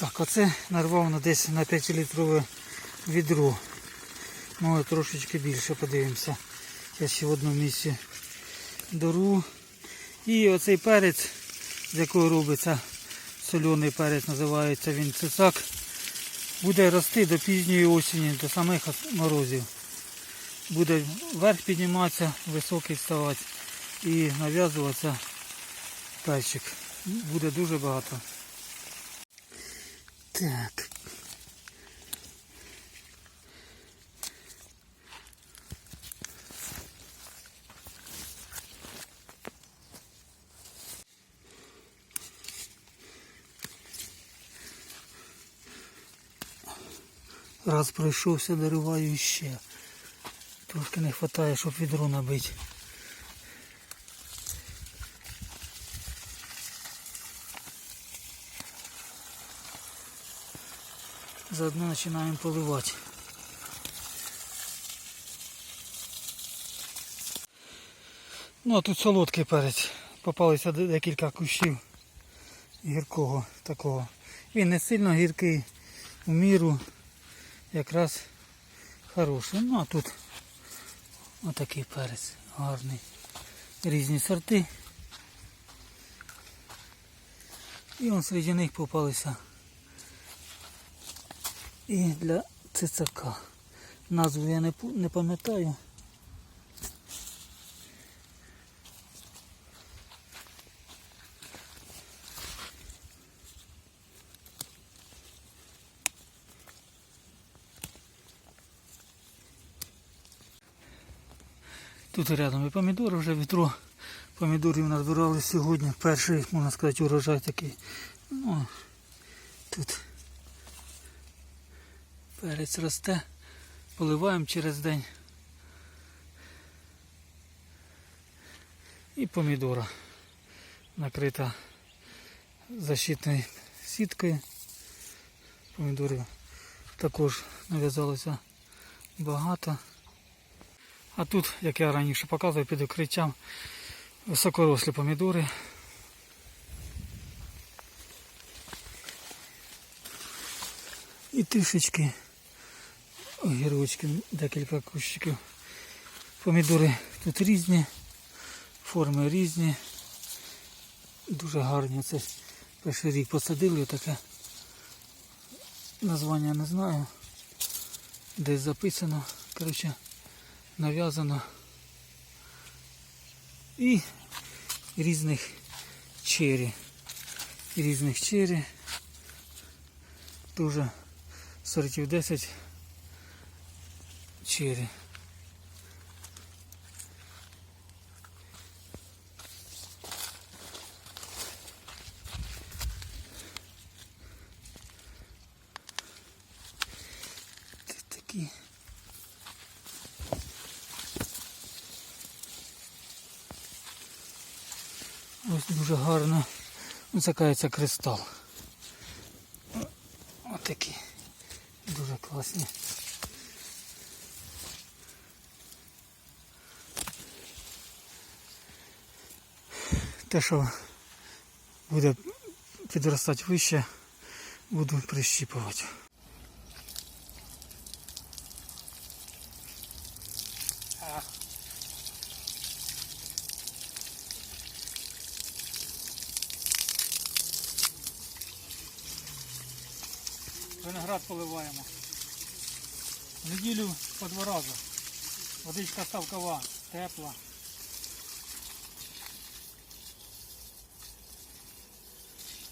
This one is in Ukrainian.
Так, оце нарвав на десь на 5-літрове відро. Може трошечки більше подивимося. Я ще в одному місці дору. І оцей перець, з якого робиться соляний перець, називається він цицак, буде рости до пізньої осені, до самих морозів. Буде вверх підніматися, високий ставати і нав'язуватися перчик. Буде дуже багато. Так. Раз пройшовся, дориваю ще. Трошки не вистачає, щоб відро набити. Заодно починаємо поливати. Ну а тут солодкий перець. Попалися декілька кущів гіркого такого. Він не сильно гіркий, в міру якраз хороший. Ну а тут отакий перець гарний. Різні сорти. І он серед них попалися і для цицака. Назву я не, не пам'ятаю. Тут рядом і помідори вже вітро. Помідорів назбирали сьогодні. Перший, можна сказати, урожай такий. Ну, тут перець росте. Поливаємо через день. І помідора накрита защитною сіткою. Помідорів також нав'язалося багато. А тут, як я раніше показував, під укриттям високорослі помідори. І трішечки огірочки, декілька кущиків. Помідори тут різні, форми різні. Дуже гарні. Це перший рік посадили таке. Названня не знаю. Десь записано. Коротше, нав'язано. І різних чері. Різних чері. Дуже сортів 10 Тут такі. Ось дуже гарно. Закається кристал. Ось такі. Дуже класні. Те, що буде підростати вище, буду прищіпувати. Виноград поливаємо. В неділю по два рази. Водичка ставкова, тепла.